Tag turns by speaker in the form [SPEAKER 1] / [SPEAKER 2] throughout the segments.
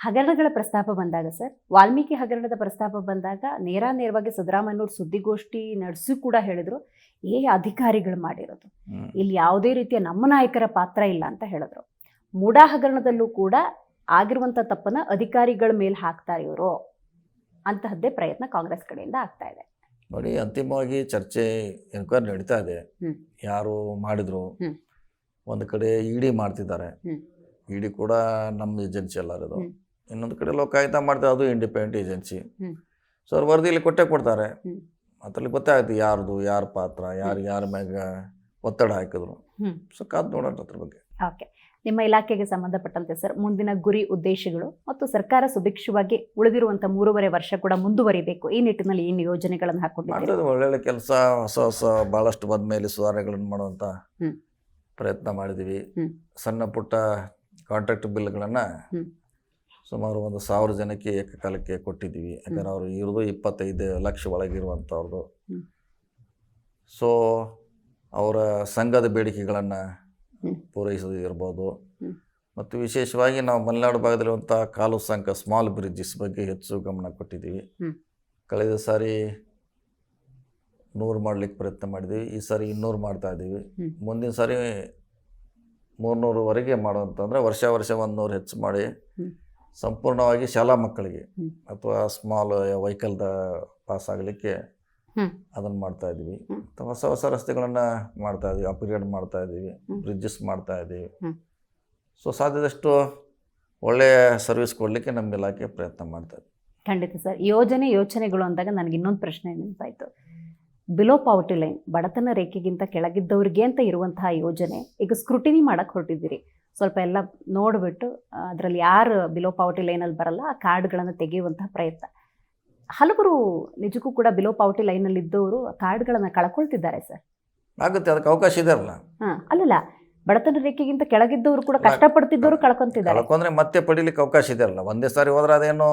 [SPEAKER 1] ಹಗರಣಗಳ ಪ್ರಸ್ತಾಪ ಬಂದಾಗ ಸರ್ ವಾಲ್ಮೀಕಿ ಹಗರಣದ ಪ್ರಸ್ತಾಪ ಬಂದಾಗ ನೇರ ನೇರವಾಗಿ ಸಿದ್ದರಾಮಯ್ಯನವ್ರು ಸುದ್ದಿಗೋಷ್ಠಿ ನಡೆಸಿ ಕೂಡ ಹೇಳಿದ್ರು ಏ ಅಧಿಕಾರಿಗಳು ಮಾಡಿರೋದು. ಇಲ್ಲಿ ಯಾವುದೇ ರೀತಿಯ ನಮ್ಮ ನಾಯಕರ ಪಾತ್ರ ಇಲ್ಲ ಅಂತ ಹೇಳಿದ್ರು. ಮೂಡಾ ಹಗರಣದಲ್ಲೂ ಕೂಡ ಆಗಿರುವಂಥ ತಪ್ಪನ್ನ ಅಧಿಕಾರಿಗಳ ಮೇಲೆ ಹಾಕ್ತಾರೆ ಇವರು ಅಂತಹದ್ದೇ ಪ್ರಯತ್ನ ಕಾಂಗ್ರೆಸ್ ಕಡೆಯಿಂದ ಆಗ್ತಾ ಇದೆ.
[SPEAKER 2] ನೋಡಿ ಅಂತಿಮವಾಗಿ ಚರ್ಚೆ ಎನ್ಕ್ವೈರಿ ನಡೀತಾ ಇದೆ. ಯಾರು ಮಾಡಿದ್ರು. ಒಂದು ಕಡೆ ಇಡಿ ಮಾಡ್ತಿದ್ದಾರೆ.
[SPEAKER 1] ಹ್ಮ್.
[SPEAKER 2] ಇಡಿ ಕೂಡ ನಮ್ಮ ಏಜೆನ್ಸಿ
[SPEAKER 1] ಹ್ಮ್.
[SPEAKER 2] ಇನ್ನೊಂದು ಕಡೆ ಲೋಕಾಯುಕ್ತ ಮಾಡ್ತಾರೆ ಅದು ಇಂಡಿಪೆಂಡೆಂಟ್ ಏಜೆನ್ಸಿ. ಸೊ ಅವ್ರು ವರದಿಯಲ್ಲಿ ಕೊಟ್ಟೆ ಕೊಡ್ತಾರೆ. ಅದ್ರಲ್ಲಿ ಗೊತ್ತಾಗುತ್ತೆ ಯಾರ್ದು ಯಾರ ಪಾತ್ರ ಯಾರು ಯಾರ ಮ್ಯಾಗ ಒತ್ತಡ ಹಾಕಿದ್ರು. ಸೊ ಕಾದು ನೋಡೋಣ ಅದ್ರ ಬಗ್ಗೆ.
[SPEAKER 1] ಓಕೆ. ನಿಮ್ಮ ಇಲಾಖೆಗೆ ಸಂಬಂಧಪಟ್ಟಂತೆ ಸರ್ ಮುಂದಿನ ಗುರಿ ಉದ್ದೇಶಗಳು ಮತ್ತು ಸರ್ಕಾರ ಸುಭಿಕ್ಷವಾಗಿ ಉಳಿದಿರುವಂಥ ಮೂರುವರೆ ವರ್ಷ ಕೂಡ ಮುಂದುವರಿಬೇಕು. ಈ ನಿಟ್ಟಿನಲ್ಲಿ ಏನು ಯೋಜನೆಗಳನ್ನು ಹಾಕೊಂಡು
[SPEAKER 2] ಮಾಡ್ತದೆ ಒಳ್ಳೊಳ್ಳೆ ಕೆಲಸ ಹೊಸ ಹೊಸ ಭಾಳಷ್ಟು ಬಂದ ಮೇಲೆ ಸುಧಾರಣೆಗಳನ್ನು ಮಾಡುವಂಥ ಪ್ರಯತ್ನ
[SPEAKER 1] ಮಾಡಿದೀವಿ
[SPEAKER 2] ಸಣ್ಣ ಪುಟ್ಟ ಕಾಂಟ್ರಾಕ್ಟ್ ಬಿಲ್ಗಳನ್ನು. ಸುಮಾರು ಒಂದು ಸಾವಿರ ಜನಕ್ಕೆ ಏಕಕಾಲಕ್ಕೆ ಕೊಟ್ಟಿದ್ದೀವಿ. ಯಾಕಂದರೆ ಅವರು ಇರೋದು ಇಪ್ಪತ್ತೈದು ಲಕ್ಷ ಒಳಗಿರುವಂಥವ್ರದ್ದು. ಸೊ ಅವರ ಸಂಘದ ಬೇಡಿಕೆಗಳನ್ನು. ಪೂರೈಸೋದು ಇರ್ಬೋದು. ಮತ್ತು ವಿಶೇಷವಾಗಿ ನಾವು ಮಲೆನಾಡು ಭಾಗದಲ್ಲಿರುವಂಥ ಕಾಲು ಸಂಕ ಸ್ಮಾಲ್ ಬ್ರಿಡ್ಜಸ್ ಬಗ್ಗೆ ಹೆಚ್ಚು ಗಮನ ಕೊಟ್ಟಿದ್ದೀವಿ. ಕಳೆದ ಸಾರಿ ನೂರು ಮಾಡಲಿಕ್ಕೆ ಪ್ರಯತ್ನ ಮಾಡಿದ್ದೀವಿ. ಈ ಸಾರಿ ಇನ್ನೂರು ಮಾಡ್ತಾ ಇದ್ದೀವಿ. ಮುಂದಿನ ಸಾರಿ ಮೂರ್ನೂರುವರೆಗೆ ಮಾಡುವಂತಂದ್ರೆ ವರ್ಷ ವರ್ಷ ಒಂದು ನೂರು ಹೆಚ್ಚು ಮಾಡಿ. ಸಂಪೂರ್ಣವಾಗಿ ಶಾಲಾ ಮಕ್ಕಳಿಗೆ ಅಥವಾ ಸ್ಮಾಲ್ ವೆಹಿಕಲ್ದ ಪಾಸ್ ಆಗಲಿಕ್ಕೆ. ಅದನ್ನು ಮಾಡ್ತಾ ಇದ್ದೀವಿ. ಮತ್ತು ಹೊಸ ಹೊಸ ರಸ್ತೆಗಳನ್ನು ಮಾಡ್ತಾ ಇದ್ದೀವಿ ಅಪ್ಗ್ರೇಡ್ ಮಾಡ್ತಾ ಇದ್ದೀವಿ. ಬ್ರಿಡ್ಜಸ್ ಮಾಡ್ತಾ ಇದ್ದೀವಿ. ಸೊ ಸಾಧ್ಯದಷ್ಟು ಒಳ್ಳೆಯ ಸರ್ವಿಸ್ ಕೊಡಲಿಕ್ಕೆ ನಮ್ಮ ಇಲಾಖೆ ಪ್ರಯತ್ನ ಮಾಡ್ತಾ ಇದೆ.
[SPEAKER 1] ಖಂಡಿತ ಸರ್. ಯೋಜನೆ ಯೋಚನೆಗಳು ಅಂದಾಗ ನನಗೆ ಇನ್ನೊಂದು ಪ್ರಶ್ನೆ ನೆನಪಾಯಿತು ಬಿಲೋ ಪಾವರ್ಟಿ ಲೈನ್ ಬಡತನ ರೇಖೆಗಿಂತ ಕೆಳಗಿದ್ದವ್ರಿಗೆ ಅಂತ ಇರುವಂತಹ ಯೋಜನೆ ಈಗ ಸ್ಕ್ರೂಟಿನಿ ಮಾಡಕ್ಕೆ ಹೊರಟಿದ್ದೀರಿ. ಸ್ವಲ್ಪ ಎಲ್ಲ ನೋಡಿಬಿಟ್ಟು ಅದರಲ್ಲಿ ಯಾರು ಬಿಲೋ ಪಾವರ್ಟಿ ಲೈನಲ್ಲಿ ಬರಲ್ಲ ಆ ಕಾರ್ಡ್ಗಳನ್ನು ತೆಗೆಯುವಂತಹ ಪ್ರಯತ್ನ. ಹಲವರು ನಿಜಕ್ಕೂ ಕೂಡ ಬಿಲೋ ಪಾವರ್ಟಿ ಲೈನಲ್ಲಿ ಇದ್ದವರು ಕಾರ್ಡ್ಗಳನ್ನು ಕಳ್ಕೊಳ್ತಿದ್ದಾರೆ ಸರ್
[SPEAKER 2] ಆಗುತ್ತೆ ಅದಕ್ಕೆ ಅವಕಾಶ ಇದೆ ಅಲ್ಲ
[SPEAKER 1] ಹಾಂ ಅಲ್ಲಲ್ಲ ಬಡತನ ರೇಖೆಗಿಂತ ಕೆಳಗಿದ್ದವರು ಕೂಡ ಕಷ್ಟಪಡ್ತಿದ್ದವರು ಕಳ್ಕೊಂತಿದ್ದಾರೆ.
[SPEAKER 2] ಕಳ್ಕೊಂಡ್ರೆ ಮತ್ತೆ ಪಡಿಲಿಕ್ಕೆ ಅವಕಾಶ ಇದೆ ಅಲ್ಲ ಒಂದೇ ಸಾರಿ ಹೋದ್ರೆ ಅದೇನೋ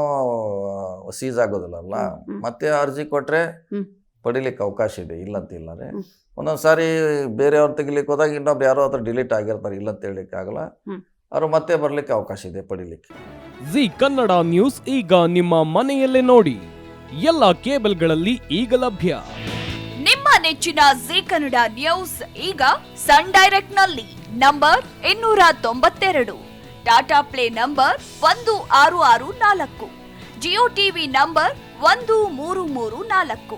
[SPEAKER 2] ಸೀಸ್ ಆಗೋದಿಲ್ಲ. ಮತ್ತೆ ಅರ್ಜಿ ಕೊಟ್ರೆ. ಪಡಿಲಿಕ್ಕೆ ಅವಕಾಶ ಇದೆ ಇಲ್ಲ ಅಂತ ಇಲ್ಲ ರೀ
[SPEAKER 1] ಹ್ಮ್.
[SPEAKER 2] ಒಂದೊಂದು ಸಾರಿ ಬೇರೆಯವ್ರು ತೆಗಿಲಿಕ್ಕೆ ಹೋದಾಗ ಇನ್ನೊಬ್ರು ಯಾರೋ ಹತ್ರ ಡಿಲೀಟ್ ಆಗಿರ್ತಾರೆ ಇಲ್ಲ ಅಂತ ಹೇಳಲಿಕ್ಕೆ ಆಗಲ್ಲ.
[SPEAKER 1] ಅವರು
[SPEAKER 2] ಅವ್ರು ಮತ್ತೆ ಬರ್ಲಿಕ್ಕೆ ಅವಕಾಶ ಇದೆ ಪಡಿಲಿಕ್ಕೆ.
[SPEAKER 3] ಜಿ ಕನ್ನಡ ನ್ಯೂಸ್ ಈಗ ನಿಮ್ಮ ಮನೆಯಲ್ಲೇ ನೋಡಿ ಎಲ್ಲ ಕೇಬಲ್ಗಳಲ್ಲಿ ಈಗ ಲಭ್ಯ.
[SPEAKER 4] ನಿಮ್ಮ ನೆಚ್ಚಿನ ಜಿ ಕನ್ನಡ ನ್ಯೂಸ್ ಈಗ ಸನ್ ಡೈರೆಕ್ಟ್ನಲ್ಲಿ ನಂಬರ್ ಇನ್ನೂರ ತೊಂಬತ್ತೆರಡು. ಟಾಟಾ ಪ್ಲೇ ನಂಬರ್ ಒಂದು ಆರು ಆರು ನಾಲ್ಕು. ಜಿಯೋ ಟಿವಿ ನಂಬರ್ ಒಂದು ಮೂರು ಮೂರು ನಾಲ್ಕು.